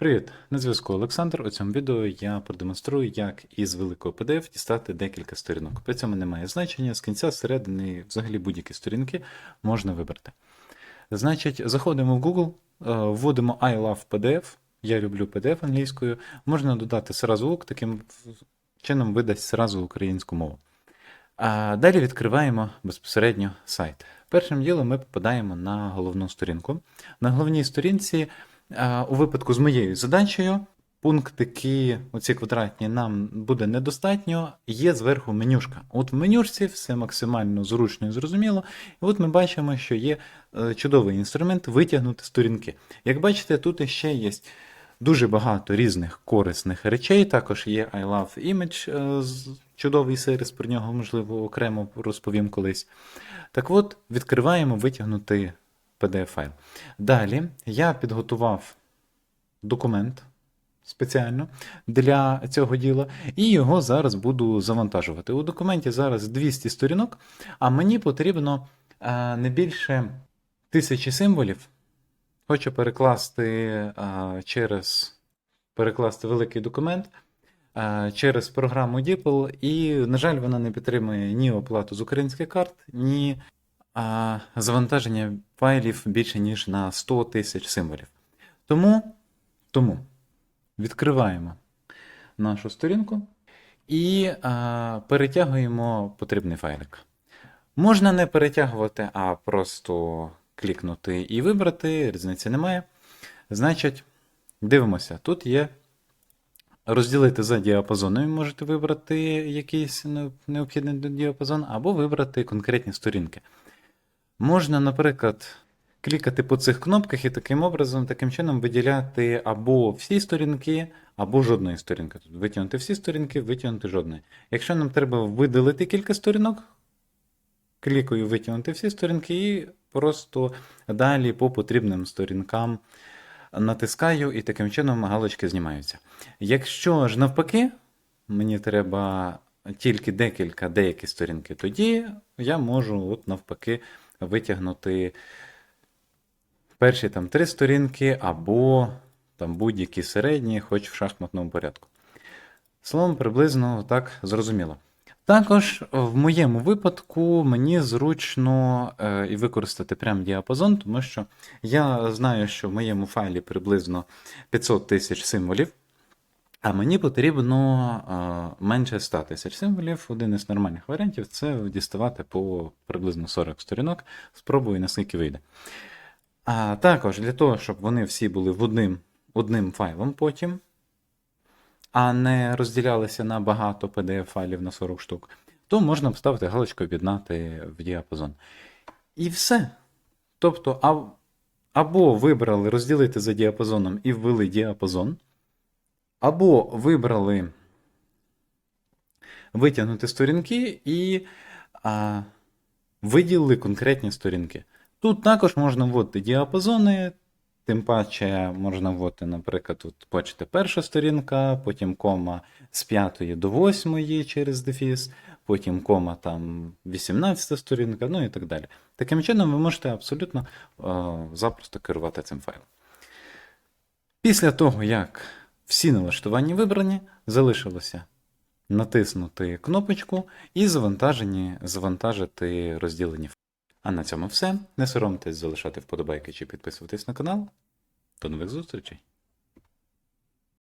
Привіт! На зв'язку Олександр. У цьому відео я продемонструю, як із великого PDF дістати декілька сторінок. При цьому немає значення, з кінця, зсередини, взагалі будь-які сторінки можна вибрати. Значить, заходимо в Google, е, вводимо I love PDF. Я люблю PDF англійською. Можна додати сразу звук, таким чином видасть сразу українську мову. А далі відкриваємо безпосередньо сайт. Першим ділом ми попадаємо на головну сторінку. На головній сторінці, у випадку з моєю задачею, пунктики, оці квадратні, нам буде недостатньо, є зверху менюшка. От в менюшці все максимально зручно і зрозуміло. І от ми бачимо, що є е, чудовий інструмент витягнути сторінки. Як бачите, тут ще є дуже багато різних корисних речей. Також є I Love Image, е, чудовий сервіс, про нього, можливо, окремо розповім колись. Так от, відкриваємо витягнути PDF-файл. Далі я підготував документ спеціально для цього діла, і його зараз буду завантажувати. У документі зараз 200 сторінок, а мені потрібно е, не більше тисячі символів. Хочу перекласти е, через перекласти великий документ е, через програму DeepL, і, на жаль, вона не підтримує ні оплату з українських карт, ні а, завантаження файлів більше, ніж на 100 тисяч символів. Тому, тому відкриваємо нашу сторінку і а, перетягуємо потрібний файлик. Можна не перетягувати, а просто клікнути і вибрати, різниці немає. Значить, дивимося, тут є розділити за діапазонами, можете вибрати якийсь необхідний діапазон, або вибрати конкретні сторінки. Можна, наприклад, клікати по цих кнопках і таким образом, таким чином виділяти або всі сторінки, або жодної сторінки. Тут витягнути всі сторінки, витягнути жодної. Якщо нам треба видалити кілька сторінок, клікаю витягнути всі сторінки і просто далі по потрібним сторінкам натискаю, і таким чином галочки знімаються. Якщо ж навпаки, мені треба тільки декілька деякі сторінки, тоді я можу от навпаки витягнути перші там три сторінки або там будь-які середні, хоч в шахматному порядку. Словом, приблизно так зрозуміло. Також в моєму випадку мені зручно е, використати прям діапазон, тому що я знаю, що в моєму файлі приблизно 500 тисяч символів, а мені потрібно е, менше 100 тисяч символів. Один із нормальних варіантів це діставати по приблизно 40 сторінок. Спробую, наскільки вийде. А також для того, щоб вони всі були в одним, одним файлом потім, а не розділялися на багато PDF-файлів на 40 штук, то можна поставити галочку об'єднати в діапазон. І все. Тобто, або вибрали розділити за діапазоном і ввели діапазон, або вибрали витягнути сторінки і а, виділили конкретні сторінки. Тут також можна вводити діапазони, тим паче можна вводити, наприклад, тут бачите, перша сторінка, потім кома з 5 до 8 через дефіс, потім кома там 18 сторінка, ну і так далі. Таким чином, ви можете абсолютно е, запросто керувати цим файлом. Після того, як всі налаштування вибрані, залишилося натиснути кнопочку і завантажені, завантажити розділені. А на цьому все. Не соромтесь залишати вподобайки чи підписуватись на канал. До нових зустрічей!